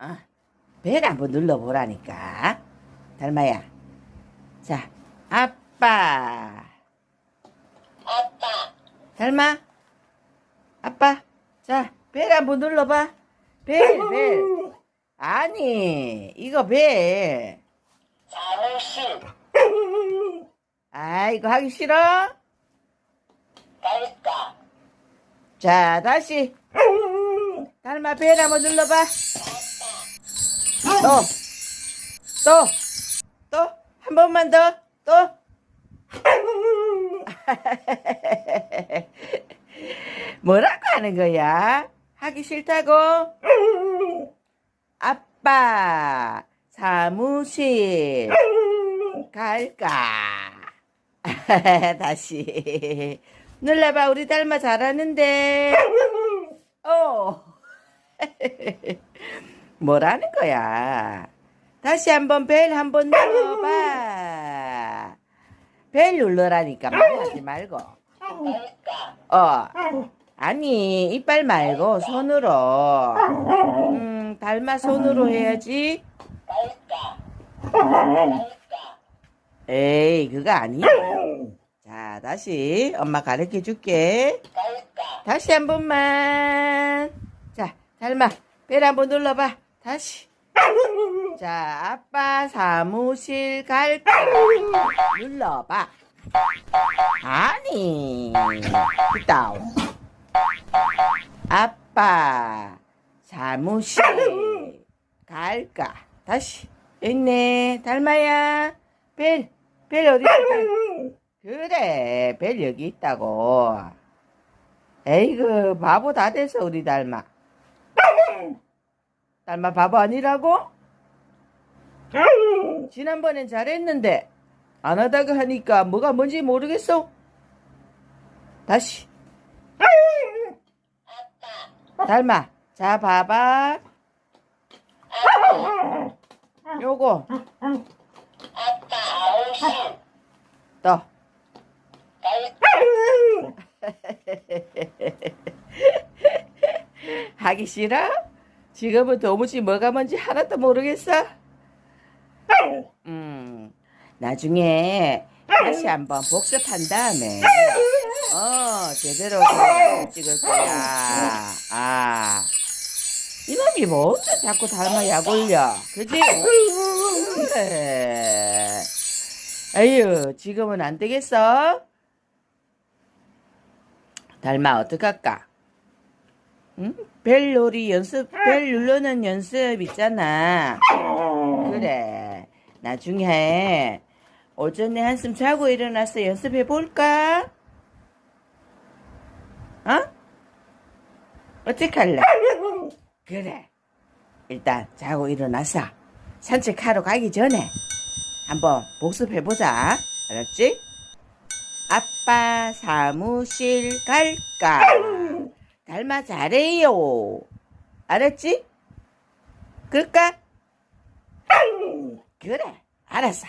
어, 벨 한번 눌러보라니까. 달마야. 자, 아빠. 아빠, 달마. 아빠. 자, 벨 한번 눌러봐. 벨, 벨. 아니, 이거 벨. 사무실, 아, 이거 하기 싫어? 갈까? 자, 다시. 달마 벨 한번 눌러봐. 또. 또. 또. 한 번만 더. 또. 뭐라고 하는 거야? 하기 싫다고? 아빠, 사무실, 갈까? 다시. 눌러봐, 우리 닮아 잘하는데. 어. 뭐라는 거야? 다시 한번 벨 한번 눌러봐. 벨 눌러라니까 말하지 말고. 어. 아니, 이빨 말고 손으로. 음, 닮아 손으로 해야지. 에이, 그거 아니야. 자, 다시 엄마 가르쳐 줄게. 다시 한 번만. 자, 닮아. 벨 한번 눌러봐. 다시. 자, 아빠 사무실 갈까? 눌러봐. 아니. 있다. 아빠 사무실 갈까? 다시. 있네. 닮아야. 벨. 벨 어디 있어? 그래. 벨 여기 있다고. 에이그 바보 다 돼서 우리 닮아 닮아 바보 아니라고? 지난번엔 잘했는데 안 하다가 하니까 뭐가 뭔지 모르겠어. 다시. 닮아 자 봐봐. 요거. 또 갈까? 하기 싫어? 지금은 도무지 뭐가 뭔지 하나도 모르겠어? 음, 나중에 다시 한번 복습한 다음에, 어, 제대로 그림을 찍을 거야. 아, 이놈이 뭐 언제 자꾸 닮아 약 올려? 그지? 그래. 에휴, 지금은 안 되겠어? 닮아, 어떡할까? 응? 벨 놀이 연습, 벨 누르는 연습 있잖아. 그래. 나중에 오전에 한숨 자고 일어나서 연습해 볼까? 어? 어떡할래? 그래. 일단 자고 일어나서 산책하러 가기 전에 한번 복습해 보자. 알았지? 아빠 사무실 갈까? 닮아 잘해요. 알았지? 그럴까? 그래, 알았어.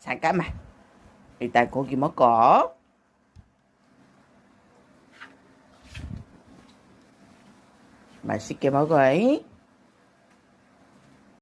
잠깐만. 일단 고기 먹고. 맛있게 먹어 잉.